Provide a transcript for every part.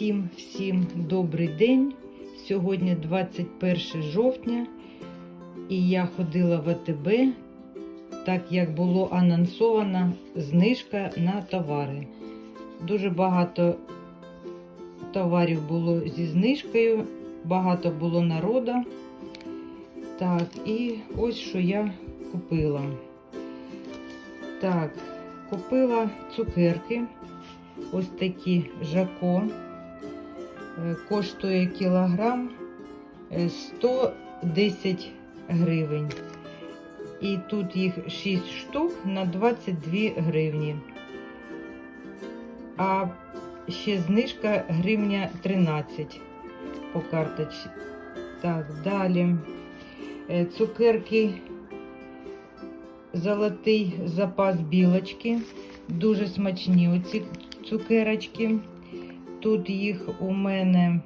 Всім всім добрий день. Сьогодні 21 жовтня, і я ходила в АТБ, так як було анонсовано знижка на товари. Дуже багато товарів було зі знижкою, багато було народу. Так, і ось що я купила. Так, купила цукерки. Ось такі жако. Е, Коштує кілограм е, 110 гривень. І тут їх 6 штук на 22 гривні. А ще знижка гривня 13 по карточці. Так, далі. Е, Цукерки Золотий запас білочки. Дуже смачні оці цукерочки. Тут їх у мене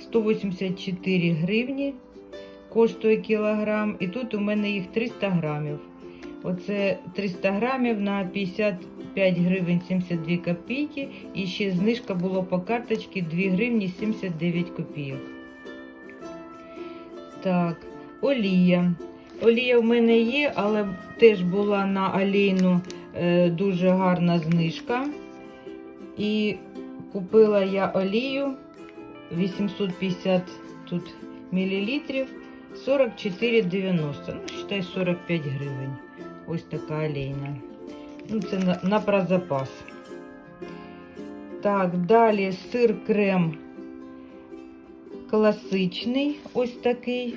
184 гривні коштує кілограм. І тут у мене їх 300 грамів. Оце 300 грамів на 55 гривень 72 копійки. І ще знижка була по карточці 2 гривні 79 копійок. Так, олія. Олія в мене є, але теж була на олійну е, дуже гарна знижка. І купила я олію 850 тут мілілітрів 44,90. Ну, считай 45 гривень. Ось така олійна. Ну, це на, на прозапас. Так, далі сир крем класичний, ось такий.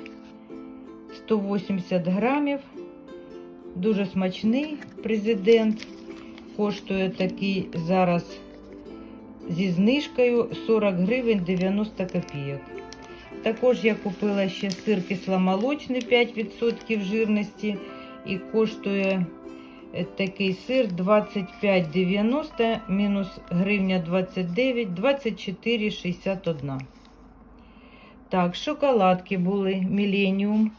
180 грамів. Дуже смачний президент. Коштує такий зараз зі знижкою 40 гривень 90 копійок. Також я купила ще сир кисломолочний 5% жирності і коштує е, такий сир 25,90 мінус гривня 29, 24,61. Так, шоколадки були Millennium.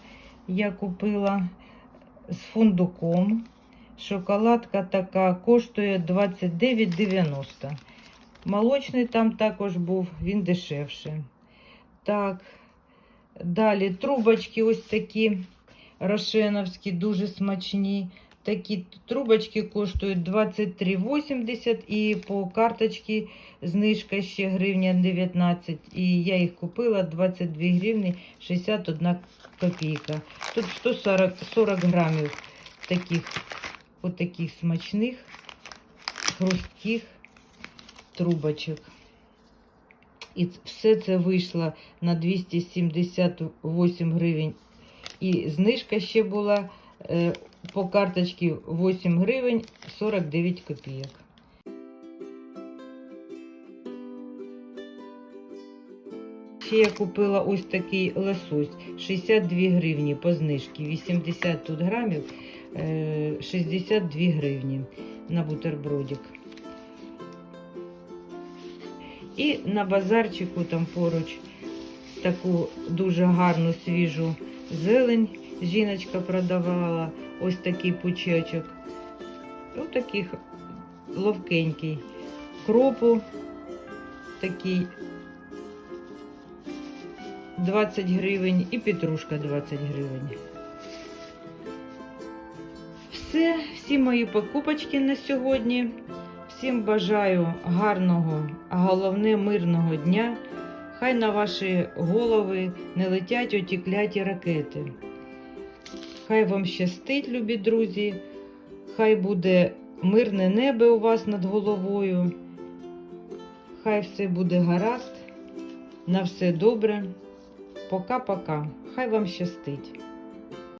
Я купила з фундуком. Шоколадка така коштує 29,90. Молочний там також був, він дешевше. Так, далі трубочки ось такі рошеновські, дуже смачні. Такі трубочки коштують 23,80 і по карточці знижка ще гривня 19. І я їх купила 22 гривні 61 копійка. Тут 140 40 грамів таких, отаких смачних, хрустких трубочок. І все це вийшло на 278 гривень. І знижка ще була е, по карточці 8 гривень 49 копійок. Ще я купила ось такий лосось 62 гривні по знижці, 80 тут грамів, е, 62 гривні на бутербродик. І на базарчику там поруч таку дуже гарну свіжу зелень жіночка продавала. Ось такий пучечок. Ось такий ловкенький. Кропу такий 20 гривень і петрушка 20 гривень. Все, всі мої покупочки на сьогодні. Всім бажаю гарного, а головне мирного дня. Хай на ваші голови не летять оті кляті ракети. Хай вам щастить, любі друзі. Хай буде мирне небо у вас над головою. Хай все буде гаразд. На все добре. Пока-пока. Хай вам щастить.